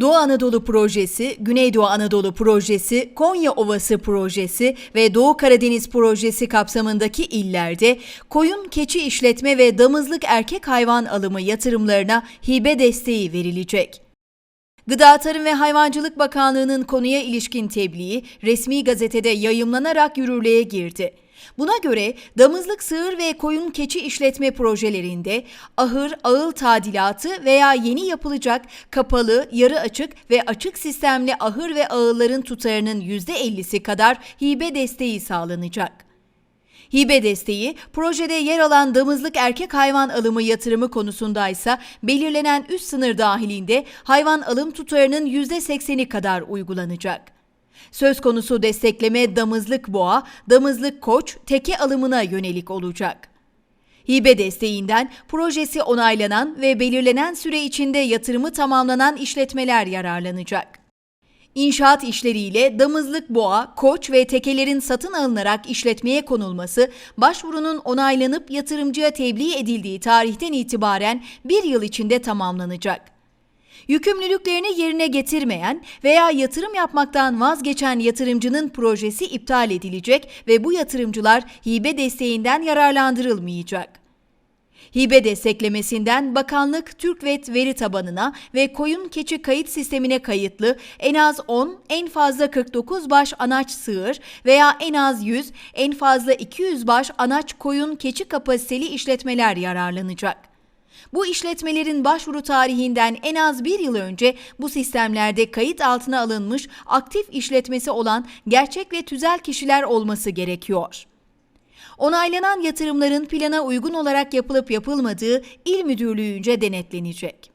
Doğu Anadolu Projesi, Güneydoğu Anadolu Projesi, Konya Ovası Projesi ve Doğu Karadeniz Projesi kapsamındaki illerde koyun keçi işletme ve damızlık erkek hayvan alımı yatırımlarına hibe desteği verilecek. Gıda Tarım ve Hayvancılık Bakanlığı'nın konuya ilişkin tebliği resmi gazetede yayımlanarak yürürlüğe girdi. Buna göre damızlık sığır ve koyun keçi işletme projelerinde ahır, ağıl tadilatı veya yeni yapılacak kapalı, yarı açık ve açık sistemli ahır ve ağılların tutarının %50'si kadar hibe desteği sağlanacak. Hibe desteği, projede yer alan damızlık erkek hayvan alımı yatırımı konusundaysa belirlenen üst sınır dahilinde hayvan alım tutarının %80'i kadar uygulanacak. Söz konusu destekleme damızlık boğa, damızlık koç, teke alımına yönelik olacak. Hibe desteğinden projesi onaylanan ve belirlenen süre içinde yatırımı tamamlanan işletmeler yararlanacak. İnşaat işleriyle damızlık boğa, koç ve tekelerin satın alınarak işletmeye konulması, başvurunun onaylanıp yatırımcıya tebliğ edildiği tarihten itibaren bir yıl içinde tamamlanacak. Yükümlülüklerini yerine getirmeyen veya yatırım yapmaktan vazgeçen yatırımcının projesi iptal edilecek ve bu yatırımcılar hibe desteğinden yararlandırılmayacak. Hibe desteklemesinden bakanlık TÜRKVET veri tabanına ve koyun keçi kayıt sistemine kayıtlı en az 10, en fazla 49 baş anaç sığır veya en az 100, en fazla 200 baş anaç koyun keçi kapasiteli işletmeler yararlanacak. Bu işletmelerin başvuru tarihinden en az bir yıl önce bu sistemlerde kayıt altına alınmış aktif işletmesi olan gerçek ve tüzel kişiler olması gerekiyor. Onaylanan yatırımların plana uygun olarak yapılıp yapılmadığı il müdürlüğünce denetlenecek.